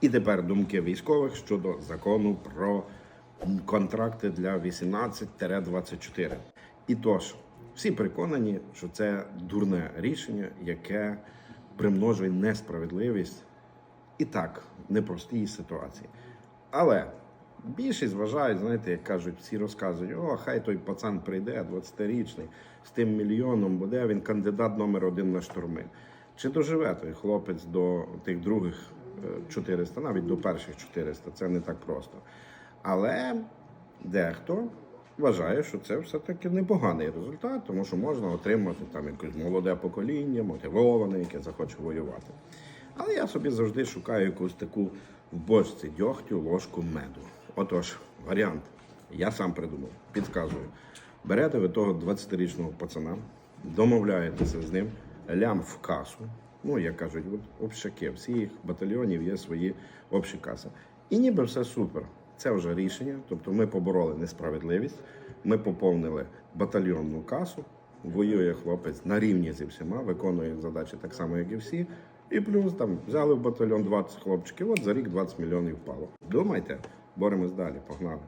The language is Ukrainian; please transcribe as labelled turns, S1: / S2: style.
S1: І тепер думки військових щодо закону про контракти для 18-24. І тож, всі переконані, що це дурне рішення, яке примножує несправедливість і так непростій ситуації. Але більшість вважають, знаєте, як кажуть, всі розказують, о, хай той пацан прийде, 20-річний, з тим мільйоном буде, він кандидат номер один на штурми. Чи доживе той хлопець до тих других 400, навіть до перших 400, це не так просто. Але дехто вважає, що це все-таки непоганий результат, тому що можна отримати там якесь молоде покоління, мотивоване, яке захоче воювати. Але я собі завжди шукаю якусь таку в бочці дьогтю ложку меду. Отож, варіант. Я сам придумав, підказую. Берете ви того 20-річного пацана, домовляєтеся з ним, лям в касу. Ну, як кажуть, общаки, всіх батальйонів є свої общі каси. І ніби все супер. Це вже рішення. Тобто ми побороли несправедливість, ми поповнили батальйонну касу, воює хлопець на рівні зі всіма, виконує задачі так само, як і всі. І плюс там взяли в батальйон 20 хлопчиків, от за рік 20 мільйонів впало. Думайте, боремось далі, погнали.